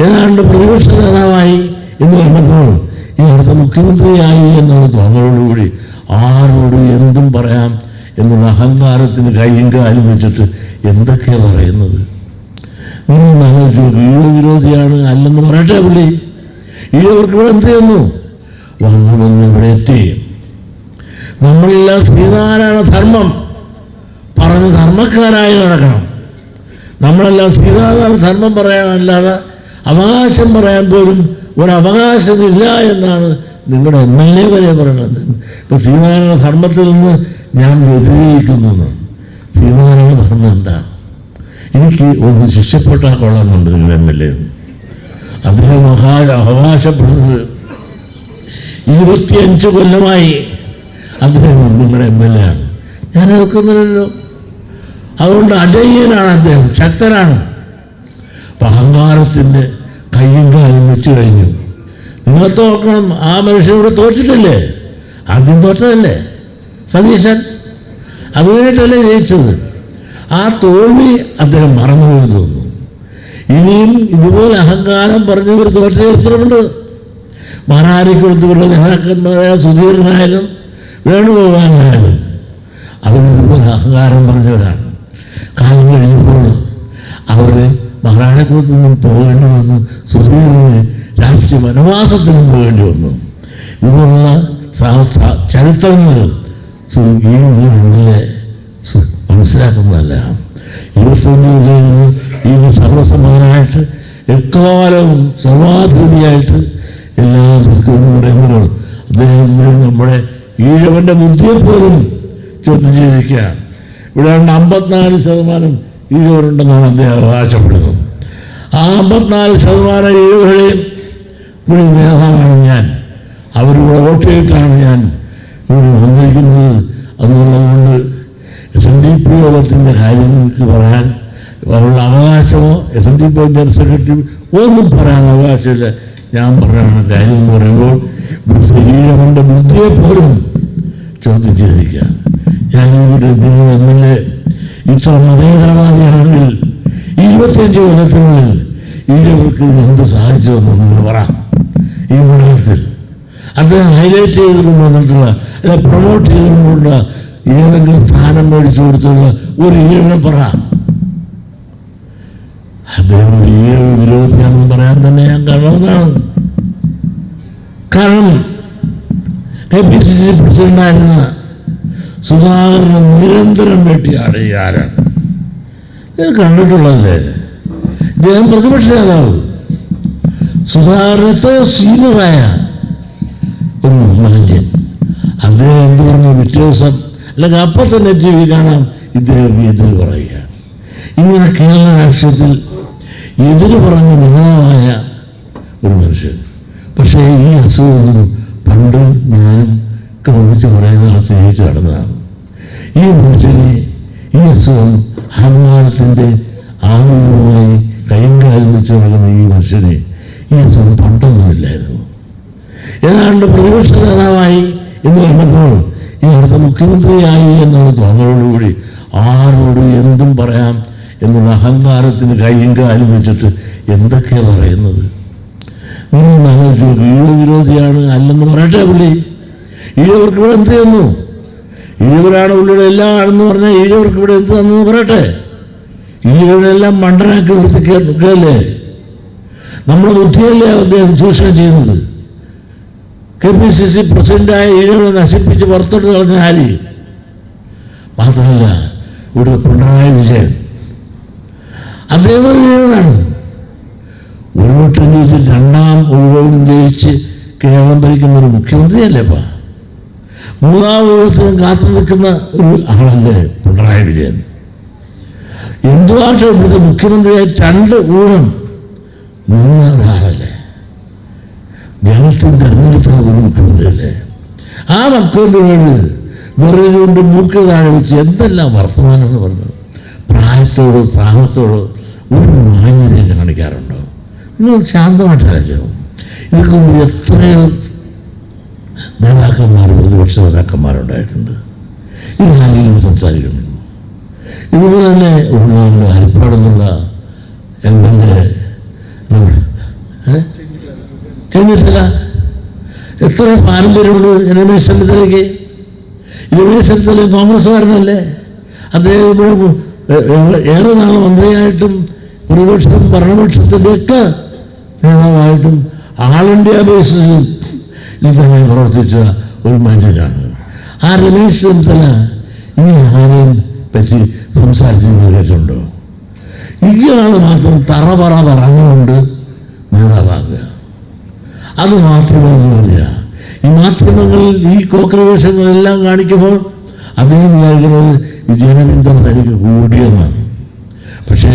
ഏതാണ്ട് പ്രതിപക്ഷ നേതാവായി എന്ന് കണ്ടപ്പോൾ ഈ അടുത്ത മുഖ്യമന്ത്രിയായി എന്നുള്ള തോന്നലോടുകൂടി ആരോട് എന്തും പറയാം എന്നുള്ള അഹങ്കാരത്തിന് കൈയും കാലും വെച്ചിട്ട് എന്തൊക്കെയാ പറയുന്നത്? ഈഴ വിരോധിയാണ് അല്ലെന്ന് പറയട്ടെ പുള്ളി. ഈഴവർക്ക് ഇവിടെ എന്ത് ചെയ്യുന്നു? വന്നു വന്ന് ഇവിടെ എത്തി. നമ്മളെല്ലാം ശ്രീനാരായണ ധർമ്മം. പറഞ്ഞ് ധർമ്മക്കാരായി നടക്കണം. നമ്മളെല്ലാം ശ്രീനാരായണ ധർമ്മം പറയാനല്ലാതെ അവകാശം പറയാൻ പോലും ഒരു അവകാശമില്ല എന്നാണ് നിങ്ങളുടെ എം എൽ എ വരെ പറയുന്നത്. ഇപ്പം ശ്രീനാരായണ ധർമ്മത്തിൽ നിന്ന് ഞാൻ വ്യതിരിക്കുന്നു എന്നാണ്. ശ്രീനാരായണ ധർമ്മം എന്താണ്? എനിക്ക് ഒന്ന് ശിക്ഷപ്പെട്ടാൽ കൊള്ളാമെന്നുണ്ട് നിങ്ങളുടെ എം എൽ എ അദ്ദേഹം മഹാ അവകാശപ്പെടുന്നത് ഇരുപത്തിയഞ്ച് കൊല്ലമായി അദ്ദേഹം നിങ്ങളുടെ എം എൽ എ ആണ്. ഞാൻ എതിർക്കുന്നില്ലല്ലോ അതുകൊണ്ട് അജയ്യനാണ് അദ്ദേഹം ശക്തനാണ്. അഹങ്കാരത്തിന്റെ കയ്യും കാലും വെച്ച് കഴിഞ്ഞു. നിങ്ങൾ തോക്കണം ആ മനുഷ്യനോട് തോറ്റിട്ടില്ലേ? ആദ്യം തോറ്റതല്ലേ? സതീശൻ അത് വേണ്ടിയിട്ടല്ലേ ജയിച്ചത്? ആ തോൽവി അദ്ദേഹം മറന്നുപോയി തോന്നുന്നു. ഇനിയും ഇതുപോലെ അഹങ്കാരം പറഞ്ഞവർ തോറ്റ ചരിത്രമുണ്ട്. മാറാരിക്കുളത്തുള്ള നേതാക്കന്മാരായ സുധീരനായാലും വേണുഗോപാലനായാലും അവരിതുപോലെ അഹങ്കാരം പറഞ്ഞവരാണ്. കാലം കഴിഞ്ഞപ്പോൾ അവർ മഹാരാജകുലത്ത് നിന്നും പോകേണ്ടി വന്നു. സുധീരന് രാഷ്ട്രീയ വനവാസത്തിന് പോകേണ്ടി വന്നു. ഇതുപോലുള്ള ചരിത്രങ്ങൾ ഈ മനസ്സിലാക്കുന്നതല്ല. ഇരുപത്തൊന്ന് നിന്ന് ഈ സർവസമാനായിട്ട് എക്കാലവും സർവാധിപതിയായിട്ട് എല്ലാവർക്കും പറയുമ്പോൾ അദ്ദേഹം നമ്മുടെ ഈഴവന്റെ ബുദ്ധിയെ പോലും ചോദ്യം ചെയ്തിരിക്കുകയാണ്. ഇവിടെ അമ്പത്തിനാല് ശതമാനം ഈഴവരുണ്ടെന്നാണ് അദ്ദേഹം അവകാശപ്പെടുന്നത്. അമ്പത്തിനാല് ശതമാനം ഏഴുകളെയും ഇവിടെ നേതാവാണ് ഞാൻ. അവരുടെ വോട്ട് ചെയ്തിട്ടാണ് ഞാൻ. ഇവിടെ വന്നിരിക്കുന്നത് അതുകൊണ്ട് എസ് എൻ ഡി പി യോഗത്തിന്റെ കാര്യങ്ങൾക്ക് പറയാൻ അവരുടെ അവകാശമോ S N D P general secretary ഒന്നും പറയാൻ അവകാശമില്ല. ഞാൻ പറയുന്ന കാര്യം എന്ന് പറയുമ്പോൾ ശരീരവന്റെ ബുദ്ധിയെ പോലും ചോദ്യം ചെയ്തിരിക്കുക ഞാൻ ഇവിടെ എം എൽ എ ഇത്ര മതേതരവാദിയാണെങ്കിൽ ഇരുപത്തിയഞ്ച് കൊല്ലത്തിനുള്ളിൽ ഈഴവർക്ക് എന്ത് സാധിച്ചതെന്ന് നിങ്ങൾ പറ. ഈ മണ്ഡലത്തിൽ. അദ്ദേഹം ഹൈലൈറ്റ് ചെയ്തുകൊണ്ട് വന്നിട്ടുള്ള അല്ലെ പ്രൊമോട്ട് ചെയ്തുകൊണ്ടുള്ള ഏതെങ്കിലും സ്ഥാനം മേടിച്ചു കൊടുത്തുള്ള ഒരു ഈഴം പറ. അദ്ദേഹം ഒരു ഈഴ വിരോധിയാണെന്ന് പറയാൻ തന്നെ ഞാൻ കാരണമെന്നാണ് കാരണം കെ പി സി സി പ്രസിഡന്റായിരുന്ന സുധാകരനെ നിരന്തരം വെട്ടിയാണ് ഈ ആരാണ്? ഇത് കണ്ടിട്ടുള്ളതല്ലേ? ഇദ്ദേഹം പ്രതിപക്ഷ നേതാവ്. സുധാകരത്തെ സീനിയറായ ഒരു മനുഷ്യൻ അദ്ദേഹം എന്ത് പറഞ്ഞു? പിറ്റേ അല്ലെങ്കിൽ അപ്പം തന്നെ ടി വി കാണാം ഇദ്ദേഹം എതിര് പറയുക ഇങ്ങനെ കേരള രാഷ്ട്രീയത്തിൽ എതിര് പറഞ്ഞ നേതാവായ ഒരു മനുഷ്യൻ. പക്ഷേ ഈ അസുഖം പണ്ട് ഞാനും പറയുന്ന കുറേ നാൾ സ്നേഹിച്ച് നടന്നതാണ്. ഈ മനുഷ്യനെ ഈ അസുഖം അഹങ്കാരത്തിന്റെ ആമുഖമായി കൈയും കാലും വെച്ച് നടക്കുന്ന ഈ മനുഷ്യനെ ഈ അസുഖം പണ്ടൊന്നുമില്ലായിരുന്നു ഏതാണ്ട് പ്രതിപക്ഷ നേതാവായി എന്ന് പറഞ്ഞപ്പോൾ ഈ അടുത്ത മുഖ്യമന്ത്രിയായി എന്നുള്ള തോന്നലോടുകൂടി ആരോട് എന്തും പറയാം എന്നുള്ള അഹങ്കാരത്തിന് കൈയും കാലും വെച്ചിട്ട് എന്തൊക്കെയാണ് പറയുന്നത്? നിങ്ങൾ ആലോചിച്ചു ഈഴ വിരോധിയാണ് അല്ലെന്ന് പറയട്ടെ പുള്ളി. ഈഴവർക്ക് ഇവിടെ എന്ത് തന്നു? ഈഴവരാണ് പുള്ളിയുടെ എല്ലാം ആണെന്ന് പറഞ്ഞാൽ ഈഴവർക്ക് ഇവിടെ എന്ത് തന്നു പറയട്ടെ. ഈഴവരെല്ലാം മണ്ടനാക്കി നിർത്തിക്കല്ലേ നമ്മുടെ ബുദ്ധിയല്ലേ അദ്ദേഹം ചൂഷണം ചെയ്യുന്നത്? കെ പി സി സി പ്രസിഡന്റായ ഈഴവനെ നശിപ്പിച്ച് പുറത്തോട്ട് കളഞ്ഞ ആരി? മാത്രമല്ല ഇവിടെ പിണറായി വിജയൻ. അദ്ദേഹം ഈഴവനാണ് ഒരു വട്ടം ജയിച്ച് രണ്ടാം ഒഴിവും ജയിച്ച് കേരളം ഭരിക്കുന്ന ഒരു മുഖ്യമന്ത്രിയല്ലേപ്പാ മൂന്നാം ഊഴത്തിന് കാത്തു നിൽക്കുന്ന ഒരു ആളല്ലേ പിണറായി വിജയൻ. എന്തുമായിട്ട് ഇവിടുത്തെ മുഖ്യമന്ത്രിയായി രണ്ട് ഊഴം നിന്ന ഒരാളല്ലേ ജനത്തിന്റെ തെരഞ്ഞെടുത്ത ഒരു മുഖ്യമന്ത്രിയല്ലേ? ആ മുഖ്യമന്ത്രിയോട് വെറുതെ കൊണ്ട് മൂക്ക് താഴെ വെച്ച് എന്തെല്ലാം വർത്തമാനമെന്ന് പറഞ്ഞത്? പ്രായത്തോടോ സ്ഥാനത്തോടോ ഒരു മാന്യതയും കാണിക്കാറുണ്ടോ? നിങ്ങൾ ശാന്തമായിട്ട് ആലോചിക്കണം ഇതൊക്കെ മുമ്പ് എത്രയോ നേതാക്കന്മാർ പ്രതിപക്ഷ നേതാക്കന്മാരുണ്ടായിട്ടുണ്ട്. ഈ കാര്യങ്ങൾ സംസാരിക്കുന്നു ഇതുപോലെ തന്നെ ഉള്ള ഹരിപ്പാടെന്നുള്ള നമ്മുടെ ചെന്നിത്തല. എത്ര പാരമ്പര്യമുണ്ട് രമേശ് ചെന്നിത്തലയ്ക്ക് രമേശ് ചെന്നിത്തല കോൺഗ്രസ്സുകാരനല്ലേ? അദ്ദേഹം ഇവിടെ ഏറെ- നാൾ മന്ത്രിയായിട്ടും പ്രതിപക്ഷത്തും ഭരണപക്ഷത്തിന്റെ ഒക്കെ നേതാവായിട്ടും ആൾ ഇന്ത്യ ബേസിലും ഇതിൽ തന്നെ പ്രവർത്തിച്ച ഒരു മനുഷ്യനാണ് ആ രമേശ് ചെന്നിത്തല ഇനി ആരെയും പറ്റി സംസാരിച്ചത് കേട്ടിട്ടുണ്ടോ ഇയാൾ മാത്രം തറ പറ പറഞ്ഞുകൊണ്ട് നേതാവാകുക അത് മാധ്യമങ്ങൾ പറയുക. ഈ മാധ്യമങ്ങളിൽ ഈ കോക്രവേഷങ്ങളെല്ലാം കാണിക്കുമ്പോൾ അദ്ദേഹം വിചാരിക്കുന്നത് ഈ ജനപിന്തുണ തനിക്ക് കൂടിയെന്നാണ് പക്ഷേ